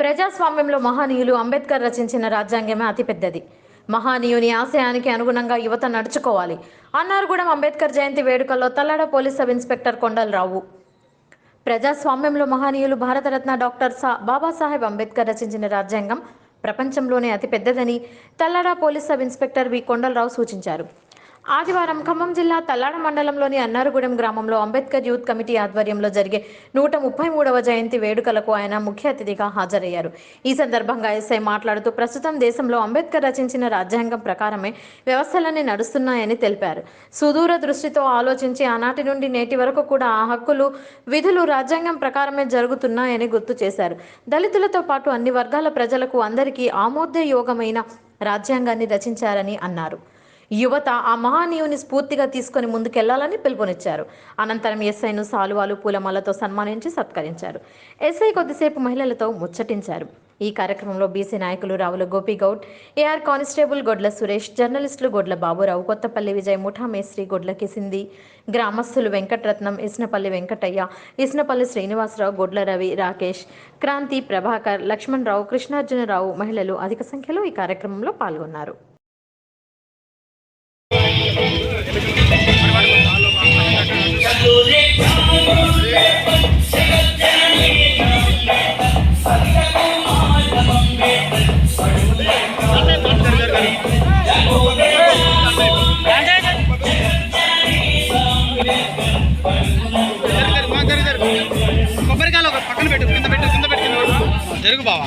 ప్రజాస్వామ్యంలో మహనీయులు అంబేద్కర్ రచించిన రాజ్యాంగమే అతిపెద్దది. మహానీయుని ఆశయానికి అనుగుణంగా యువత నడుచుకోవాలి. అన్నారుగూడెం అంబేద్కర్ జయంతి వేడుకల్లో Tallada police sub inspector Kondalarao. ప్రజాస్వామ్యంలో మహనీయులు భారతరత్న డాక్టర్ సా బాబాసాహెబ్ అంబేద్కర్ రచించిన రాజ్యాంగం ప్రపంచంలోనే అతిపెద్దదని Tallada police sub inspector V. Kondalarao సూచించారు. ఆదివారం ఖమ్మం జిల్లా తల్లాడ మండలంలోని అన్నారుగూడెం గ్రామంలో అంబేద్కర్ యూత్ కమిటీ ఆధ్వర్యంలో జరిగే నూట ముప్పై మూడవ జయంతి వేడుకలకు ఆయన ముఖ్య అతిథిగా హాజరయ్యారు. ఈ సందర్భంగా ఎస్ఐ మాట్లాడుతూ ప్రస్తుతం దేశంలో అంబేద్కర్ రచించిన రాజ్యాంగం ప్రకారమే వ్యవస్థలన్నీ నడుస్తున్నాయని తెలిపారు. సుదూర దృష్టితో ఆలోచించి ఆనాటి నుండి నేటి వరకు కూడా ఆ హక్కులు విధులు రాజ్యాంగం ప్రకారమే జరుగుతున్నాయని గుర్తు చేశారు. దళితులతో పాటు అన్ని వర్గాల ప్రజలకు అందరికీ ఆమోదయోగమైన రాజ్యాంగాన్ని రచించారని అన్నారు. యువత ఆ మహానీయుని స్ఫూర్తిగా తీసుకొని ముందుకెళ్ళాలని పిలుపునిచ్చారు. అనంతరం ఎస్ఐను సాలువాలు పూలమాలతో సన్మానించి సత్కరించారు. ఎస్ఐ కొద్దిసేపు మహిళలతో ముచ్చటించారు. ఈ కార్యక్రమంలో బీసీ నాయకులు రావుల గోపిగౌడ్ ఏఆర్ కానిస్టేబుల్ గొడ్ల సురేష్ జర్నలిస్టులు గొడ్ల బాబురావు కొత్తపల్లి విజయ్ ముఠా మేస్త్రి గొడ్ల కిసింది గ్రామస్తులు వెంకటరత్నం ఇస్నపల్లి వెంకటయ్య ఇస్నపల్లి శ్రీనివాసరావు గొడ్ల రవి రాకేష్ క్రాంతి ప్రభాకర్ లక్ష్మణరావు కృష్ణార్జునరావు మహిళలు అధిక సంఖ్యలో ఈ కార్యక్రమంలో పాల్గొన్నారు. కొబ్బరికాయలు ఒక పక్కన పెట్టు కింద పెట్టు కింద పెట్టు జరుగు బావా.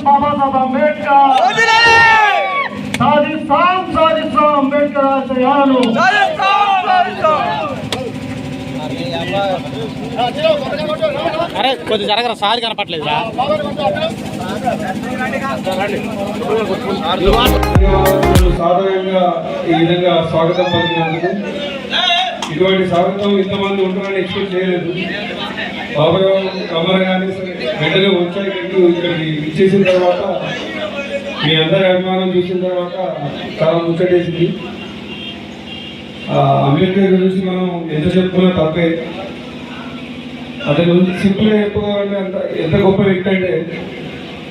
డాక్టర్ బాబాసాహెబ్ అంబేద్కర్. సాధిస్తాం సాధిస్తాం అంబేద్కర్ ఆశయాలను అరే కొద్ది జరగరా సారి కనపట్లేదు సాధారణంగా ఈ విధంగా స్వాగతం పలికినందుకు. ఇటువంటి స్వాగతం ఇంతమంది ఉంటారని ఎక్స్పెక్ట్ చేయలేదు. బాబారావు కమర్ గారి వెంటనే వచ్చాయి ఇక్కడికి ఇచ్చేసిన తర్వాత మీ అందరి అభిమానం చూసిన తర్వాత చాలా ముచ్చటేసింది. ఆ, అంబేద్కర్ గురించి మనం ఎంత చెప్పుకున్నా తప్పే. అతని గురించి సింపుల్గా చెప్పుకోవాలంటే అంత ఎంత గొప్ప వ్యక్తి అంటే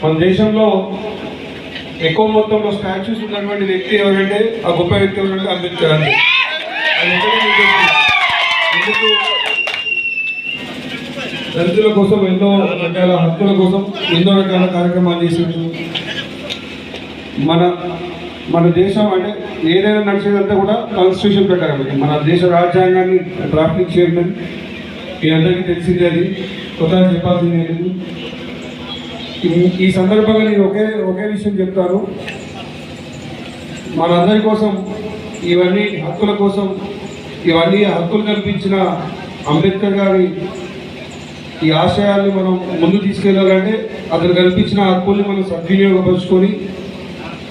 మన దేశంలో ఎక్కువ మొత్తంలో స్టాచ్యూస్ ఉన్నటువంటి వ్యక్తి ఎవరంటే ఆ గొప్ప వ్యక్తి ఎవరంటే అంబేద్కర్ అంతే అది ఎందుకు? దళితుల కోసం ఎన్నో రకాల హక్కుల కోసం ఎన్నో రకాల కార్యక్రమాలు చేసిండు మన మన దేశం అంటే ఏదైనా నడిచేదంతా కూడా కాన్స్టిట్యూషన్ ప్రకారం మన దేశ రాజ్యాంగాన్ని ట్రాఫిక్ చేయడం మీ అందరికీ తెలిసిందే అది. కొత్తగా చెప్పాల్సింది ఈ- ఈ సందర్భంగా నేను ఒకే ఒకే విషయం చెప్తాను. మనందరి కోసం ఇవన్నీ హక్కుల కోసం ఇవన్నీ హక్కులు కల్పించిన అంబేద్కర్ గారి ఈ ఆశయాన్ని మనం ముందు తీసుకెళ్ళాలంటే అతను కల్పించిన హక్కుల్ని మనం సద్వినియోగపరుచుకొని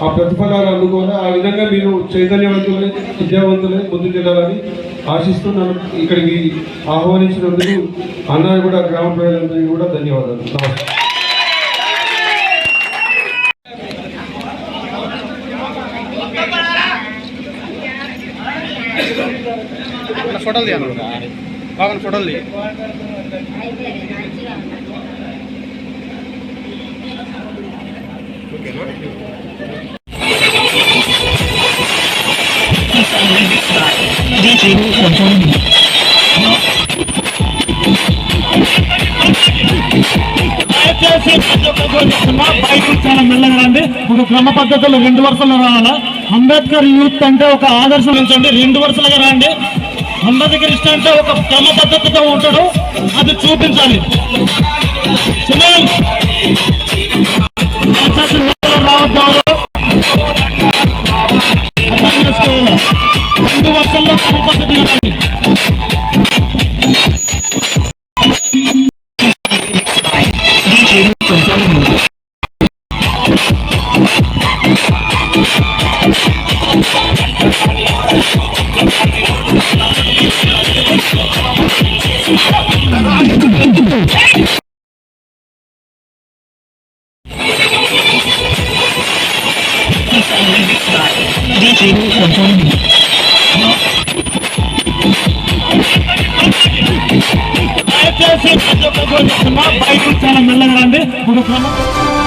ఆ ప్రతిఫలాలు అందుకోవాలి? ఆ విధంగా మీరు చైతన్యవంతులే విద్యావంతులే ముందుకెళ్ళాలని ఆశిస్తూ నన్ను ఇక్కడికి ఆహ్వానించినందుకు అన్నారు కూడా గ్రామ ప్రజలందరికీ కూడా ధన్యవాదాలు. నమస్కారం ఫోటోలు తీయాలి. బాగా ఫోటోలు చాలా మెల్లగా క్రమ పద్ధతిలో రెండు వరుసలు రావాలా అంబేద్కర్ యూత్ అంటే ఒక ఆదర్శం ఉంచండి రెండు వరుసలుగా రండి ఉన్నది కృష్ణ అంటే ఒక క్రమ పద్ధతితో ఉంటాడు. అది చూపించాలి. సుమన్! 我的天